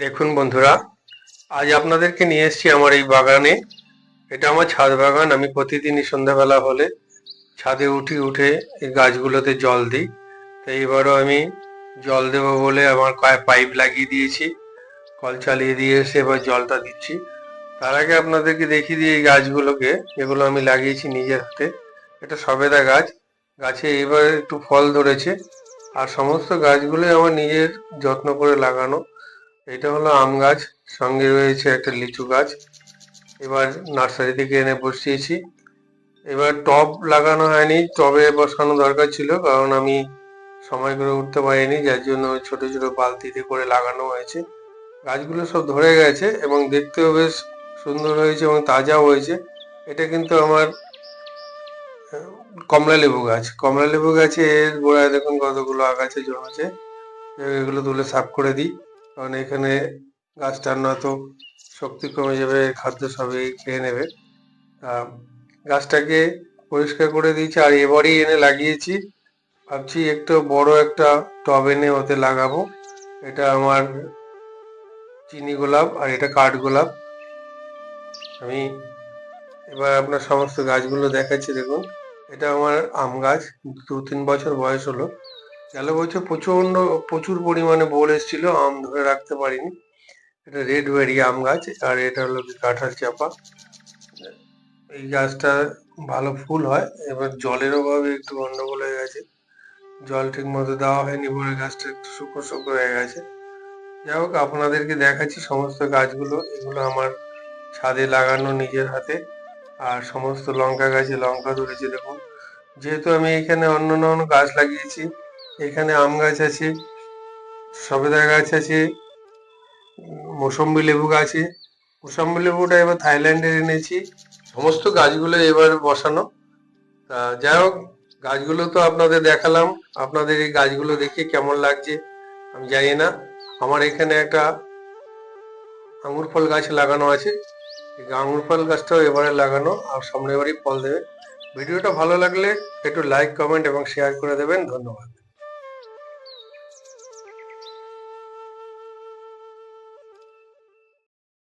দেখুন বন্ধুরা, আজ আপনাদেরকে নিয়ে এসেছি আমার এই বাগানে। এটা আমার ছাদ বাগান, আমি প্রতিদিনই সন্ধ্যাবেলা হলে ছাদে উঠি, উঠে এই গাছগুলোতে জল দিই। তো এবারও আমি জল দেবো বলে আমার পাইপ লাগিয়ে দিয়েছি, কল চালিয়ে দিয়ে এসে এবার জলটা দিচ্ছি। তার আগে আপনাদেরকে দেখিয়ে দিই এই গাছগুলোকে, যেগুলো আমি লাগিয়েছি নিজের হাতে। এটা সবেদা গাছ, গাছে এবার একটু ফল ধরেছে। আর সমস্ত গাছগুলোই আমার নিজের যত্ন করে লাগানো। এটা হলো আম গাছ, সঙ্গে রয়েছে একটা লিচু গাছ। এবার নার্সারি থেকে এনে বসিয়েছি। এবার টব লাগানো হয়নি, টবে বসানো দরকার ছিল, কারণ আমি সময় করে উঠতে পারিনি, যার জন্য ছোট ছোট বালতিতে করে লাগানো হয়েছে। গাছগুলো সব ধরে গেছে এবং দেখতেও বেশ সুন্দর হয়েছে এবং তাজাও হয়েছে। এটা কিন্তু আমার, কমলা লেবু গাছ। কমলা লেবু গাছে এর গোড়ায় দেখুন কতগুলো আগাছা জমেছে। এগুলো তুলে সাফ করে দিই। কারণ এখানে গাছটার নয়তো শক্তি কমে যাবে, খাদ্য সবই খেয়ে নেবে। তা গাছটাকে পরিষ্কার করে দিয়েছি আর এবারই এনে লাগিয়েছি। ভাবছি একটু বড় একটা টব এনে ওতে লাগাবো। এটা আমার চিনি গোলাপ আর এটা কাঠ গোলাপ। আমি এবার আপনার সমস্ত গাছগুলো দেখাচ্ছি, দেখুন। এটা আমার আম গাছ দু তিন বছর বয়স হলো। গেল বছর প্রচণ্ড প্রচুর পরিমাণে বোল এসেছিল, আম ধরে রাখতে পারিনি। এটা রেড বেরি আম গাছ, আর এটা হলো কাঁঠাল চাপা। এই গাছটা ভালো ফুল হয়, এবার জলের অভাবে একটু গন্ডগোল হয়ে গেছে। জল ঠিক মতো দেওয়া হয়নি বলে গাছটা একটু শুকনো শুকনো হয়ে গেছে। যাই হোক, আপনাদেরকে দেখাচ্ছি সমস্ত গাছগুলো, এগুলো আমার ছাদে লাগানো নিজের হাতে। আর সমস্ত লঙ্কা গাছে লঙ্কা ধরেছে, দেখুন। যেহেতু আমি এখানে অন্য অন্য গাছ লাগিয়েছি এখানে আম গাছ আছে, সবেদা গাছ আছে, মৌসম্বি লেবু গাছে মৌসম্বি লেবুটা এবার থাইল্যান্ডের এনেছি। সমস্ত গাছগুলো এবার বসানো। তা যাই হোক, গাছগুলো তো আপনাদের দেখালাম। আপনাদের এই গাছগুলো দেখে কেমন লাগছে আমি জানি না। আমার এখানে একটা আঙুর ফল গাছ লাগানো আছে। আঙুর ফল গাছটাও এবারে লাগানো আর সামনে এবারই ফল দেবে। ভিডিওটা ভালো লাগলে একটু লাইক কমেন্ট এবং শেয়ার করে দেবেন। ধন্যবাদ।